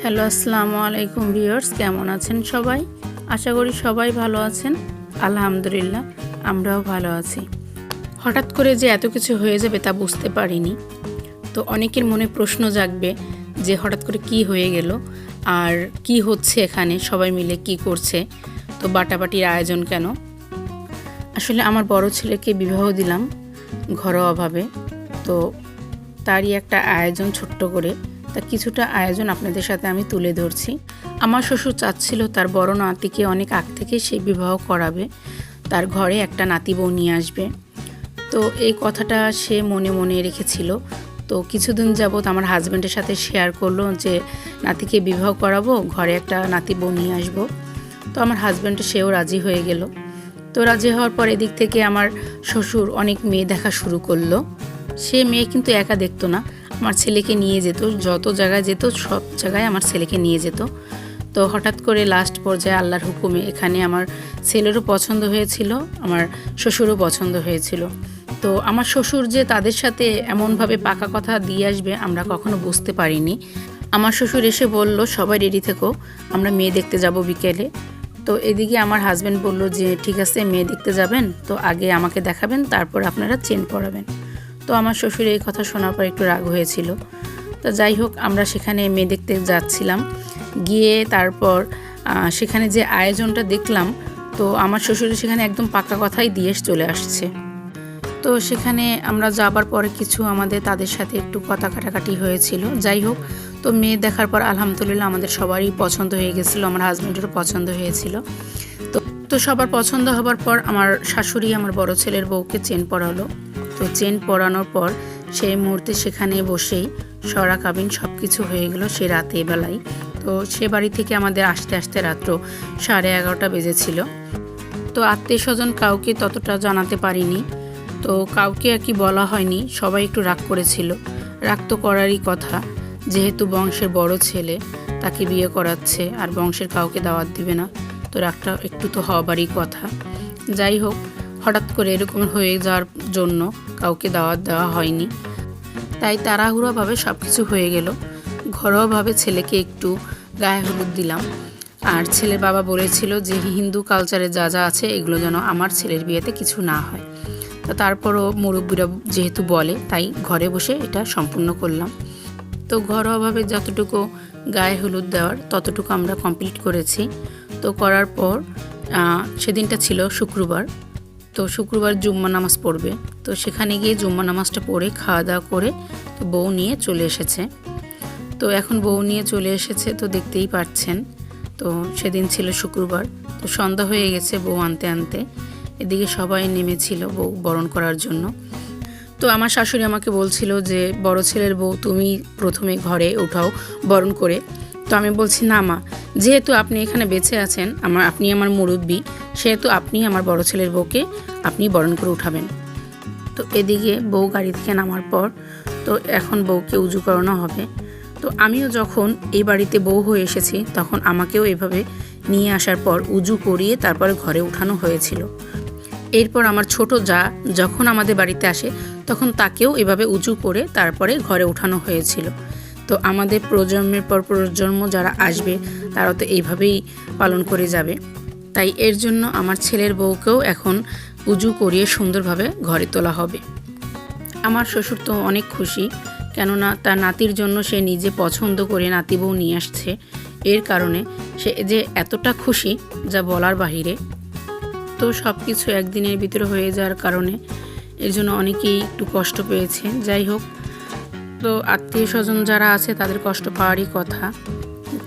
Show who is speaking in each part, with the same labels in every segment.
Speaker 1: Hello, আসসালামু আলাইকুম viewers, কেমন আছেন সবাই? আশা করি সবাই ভালো আছেন। আলহামদুলিল্লাহ, আমরাও ভালো আছি। হঠাৎ করে যে এত কিছু হয়ে যাবে তা বুঝতে পারিনি। তো অনেকের মনে প্রশ্ন জাগবে যে হঠাৎ করে কি হয়ে গেল, আর কি হচ্ছে এখানে, সবাই মিলে কি করছে, তো বাটাবাটির আয়োজন কেন? আসলে আমার বড় ছেলেকে বিবাহ দিলাম ঘরোয়াভাবে, তো তারই একটা আয়োজন ছোট্ট করে। তা কিছুটা আয়োজন আপনাদের সাথে আমি তুলে ধরছি। আমার শ্বশুর চাচ্ছিল তার বড় নাতিকে অনেক আগ থেকে সে বিবাহ করাবে। তার ঘরে একটা নাতি বউ নিয়ে আসবে। তো এই কথাটা সে মনে মনে রেখেছিল। তো কিছুদিন যাবৎ আমার হাজব্যান্ডের সাথে শেয়ার করল যে, নাতিকে বিবাহ করাবো, ঘরে একটা নাতি বউ নিয়ে আসব। তো আমার হাজব্যান্ড সেও রাজি হয়ে গেল। তো রাজি হওয়ার পর এদিক থেকে আমার শ্বশুর অনেক মেয়ে দেখা শুরু করল। সে মেয়ে কিন্তু একা দেখতো না। আমার ছেলেকে নিয়ে যেত, যত জায়গায় যেত সব জায়গায় আমার ছেলেকে নিয়ে যেত। তো হঠাৎ করে লাস্ট পর্যায়ে আল্লাহর হুকুমে এখানে আমার ছেলেরও পছন্দ হয়েছিল, আমার শ্বশুরও পছন্দ হয়েছিল। তো আমার শ্বশুর যে তাদের সাথে এমনভাবে পাকা কথা দিয়ে আসবে আমরা কখনো বুঝতে পারিনি। আমার শ্বশুর এসে বলল, সবাই রেডি থেকো, আমরা মেয়ে দেখতে যাব বিকেলে। তো এদিকে আমার হাজব্যান্ড বলল যে, ঠিক আছে, মেয়ে দেখতে যাবেন, তো আগে আমাকে দেখাবেন, তারপর আপনারা চেন পড়াবেন তো আমার শ্বশুর এই কথা শোনার পর একটু রাগ হয়েছিল। তো যাই হোক, আমরা সেখানে মেয়ে দেখতে যাচ্ছিলাম। গিয়ে তারপর সেখানে যে আয়োজনটা দেখলাম, তো আমার শ্বশুরের সেখানে একদম পাকা কথাই দিয়ে চলে আসছে। তো সেখানে আমরা যাবার পরে কিছু আমাদের তাদের সাথে একটু কথা কাটাকাটি হয়েছিল। যাই হোক, তো মেয়ে দেখার পর আলহামদুলিল্লাহ আমাদের সবারই পছন্দ হয়ে গেছিল, আমার হাজব্যান্ডেরও পছন্দ হয়েছিল। তো তো সবার পছন্দ হবার পর আমার শাশুড়ি, আমার বড় ছেলের বউকে চেন পরালো। তো চেন পরানোর পর সেই মুহূর্তে সেখানে বসেই সরা কাবিন সব কিছু হয়ে গেল সে রাতে বেলায়। তো সে বাড়ি থেকে আমাদের আসতে আসতে রাত্র সাড়ে এগারোটা বেজেছিল। তো আত্মীয় স্বজন কাউকে ততটা জানাতে পারিনি। তো কাউকে আর কি বলা হয়নি, সবাই একটু রাগ করেছিল। রাগ তো করারই কথা, যেহেতু বংশের বড় ছেলে, তাকে বিয়ে করাচ্ছে আর বংশের কাউকে দাওয়াত দিবে না। তো রাগটা একটু তো হওয়ারই কথা। যাই হোক হঠাৎ করে এরকম হয়ে যাওয়ার জন্য কাউকে দাওয়াত দেওয়া হয়নি। তাই তাড়াহুড়োভাবে সব কিছু হয়ে গেল। ঘরোয়াভাবে ছেলেকে একটু গায়ে হলুদ দিলাম। আর ছেলের বাবা বলেছিল যে, হিন্দু কালচারে যা যা আছে, এগুলো যেন আমার ছেলের বিয়েতে কিছু না হয়। তো তারপরও মুরব্বীরা যেহেতু বলে, তাই ঘরে বসে এটা সম্পূর্ণ করলাম। তো ঘরোয়াভাবে যতটুকু গায়ে হলুদ দেওয়ার, ততটুকু আমরা কমপ্লিট করেছি। তো করার পর সেদিনটা ছিল শুক্রবার। তো শুক্রবার জুম্মা নামাজ পড়বে। তো সেখানে গিয়ে জুম্মা নামাজটা পড়ে খাওয়া দাওয়া করে তো বউ নিয়ে চলে এসেছে। তো এখন বউ নিয়ে চলে এসেছে তো দেখতেই পাচ্ছেন। তো সেদিন ছিল শুক্রবার। তো সন্ধ্যা হয়ে গেছে বউ আনতে আনতে। এদিকে সবাই নেমেছিল বউ বরণ করার জন্য। তো আমার শাশুড়ি আমাকে বলছিল যে, বড় ছেলের বউ, তুমি প্রথমে ঘরে উঠাও বরণ করে। তো আমি বলছি, না মা, যেহেতু আপনি এখানে বেঁচে আছেন, আমার, আপনি আমার মুরব্বী, সেহেতু আপনি আমার বড় ছেলের বউকে আপনি বরণ করে উঠাবেন। তো এদিকে বউ গাড়ি থেকে নামার পর, তো এখন বউকে উজু করানো হবে। তো আমিও যখন এই বাড়িতে বউ হয়ে এসেছি, তখন আমাকেও এভাবে নিয়ে আসার পর উজু করিয়ে তারপরে ঘরে উঠানো হয়েছিল। এরপর আমার ছোট যা যখন আমাদের বাড়িতে আসে, তখন তাকেও এভাবে উঁচু করে তারপরে ঘরে উঠানো হয়েছিল। তো আমাদের প্রজন্মের পর প্রজন্ম যারা আসবে, তারা তো এইভাবেই পালন করে যাবে। তাই এর জন্য আমার ছেলের বউকেও এখন উজু করিয়ে সুন্দরভাবে ঘরে তোলা হবে। আমার শ্বশুর তো অনেক খুশি, কেননা তার নাতির জন্য সে নিজে পছন্দ করে নাতি বউ নিয়ে আসছে। এর কারণে সে যে এতটা খুশি, যা বলার বাহিরে। তো সব কিছু একদিনের ভিতরে হয়ে যাওয়ার কারণে এর জন্য অনেকেই একটু কষ্ট পেয়েছে। যাই হোক তো আত্মীয় স্বজন যারা আছে তাদের কষ্ট পাওয়ারই কথা।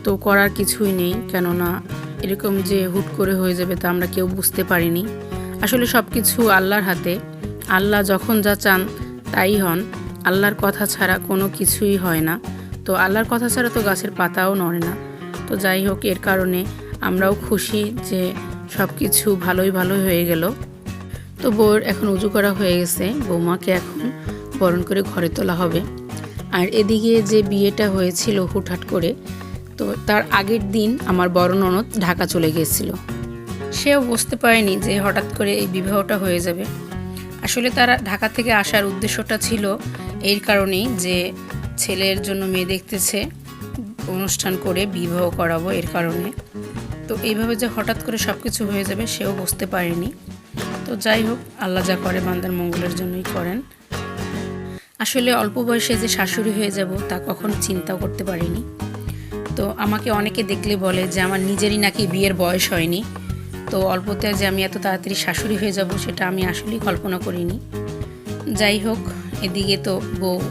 Speaker 1: তো করার কিছুই নেই, কেননা এরকম যে হুট করে হয়ে যাবে তা আমরা কেউ বুঝতে পারিনি। আসলে সব কিছু আল্লাহর হাতে। আল্লাহ যখন যা চান তাই হন। আল্লাহর কথা ছাড়া কোনো কিছুই হয় না। তো আল্লাহর কথা ছাড়া তো গাছের পাতাও নড়ে না। তো যাই হোক, এর কারণে আমরাও খুশি যে সব কিছু ভালোই ভালোই হয়ে গেল। তো বউর এখন উজু করা হয়ে গেছে। বৌমাকে এখন বরণ করে ঘরে তোলা হবে। আর এদিকে যে বিয়েটা হয়েছিল হুটহাট করে, তো তার আগের দিন আমার বড় ননদ ঢাকা চলে গিয়েছিল। সেও বুঝতে পারেনি যে হঠাৎ করে এই বিবাহটা হয়ে যাবে। আসলে তারা ঢাকা থেকে আসার উদ্দেশ্যটা ছিল এই কারণেই যে ছেলের জন্য মেয়ে দেখতেছে, অনুষ্ঠান করে বিবাহ করাবো এর কারণে। তো এইভাবে যে হঠাৎ করে সব কিছু হয়ে যাবে সেও বুঝতে পারেনি। তো যাই হোক, আল্লাহ যা করে বান্দার মঙ্গলের জন্যই করেন। আসলে অল্প বয়সে যে শাশুড়ি হয়ে যাব, তা কখনো চিন্তাও করতে পারিনি। তো আমাকে অনেকে দেখলে বলে যে, আমার নিজেরই নাকি বিয়ের বয়স হয়নি। তো অল্পতে যে আমি এত তাড়াতাড়ি শাশুড়ি হয়ে যাব, সেটা আমি আসলেই কল্পনা করিনি। যাই হোক, এদিকে তো বউ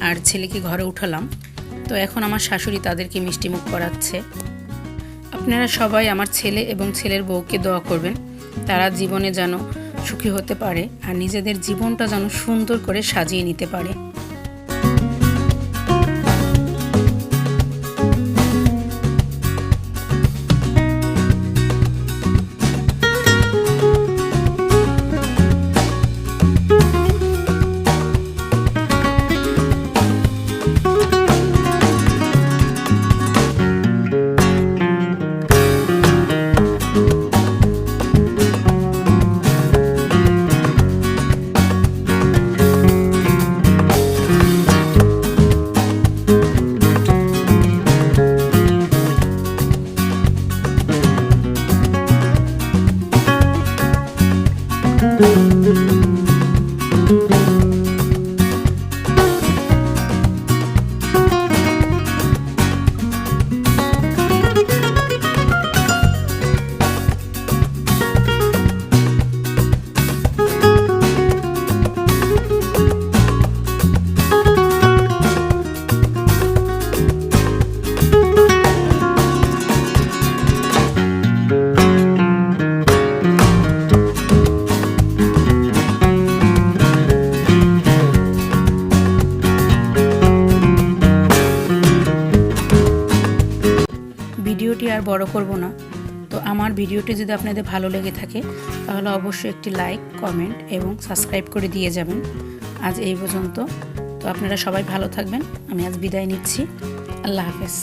Speaker 1: আর ছেলেকে ঘরে উঠালাম। তো এখন আমার শাশুড়ি তাদেরকে মিষ্টিমুখ করাচ্ছে। আপনারা সবাই আমার ছেলে এবং ছেলের বউকে দোয়া করবেন। তারা জীবনে যেন সুখী হতে পারে আর নিজেদের জীবনটা যেন সুন্দর করে সাজিয়ে নিতে পারে। ভিডিওটি বড় করব না। তো আমার ভিডিওটি যদি আপনাদের ভালো লেগে থাকে, তাহলে অবশ্যই একটি লাইক কমেন্ট এবং সাবস্ক্রাইব করে দিয়ে যাবেন। আজ এই পর্যন্ত। তো আপনারা সবাই ভালো থাকবেন। আমি আজ বিদায় নিচ্ছি। আল্লাহ হাফেজ।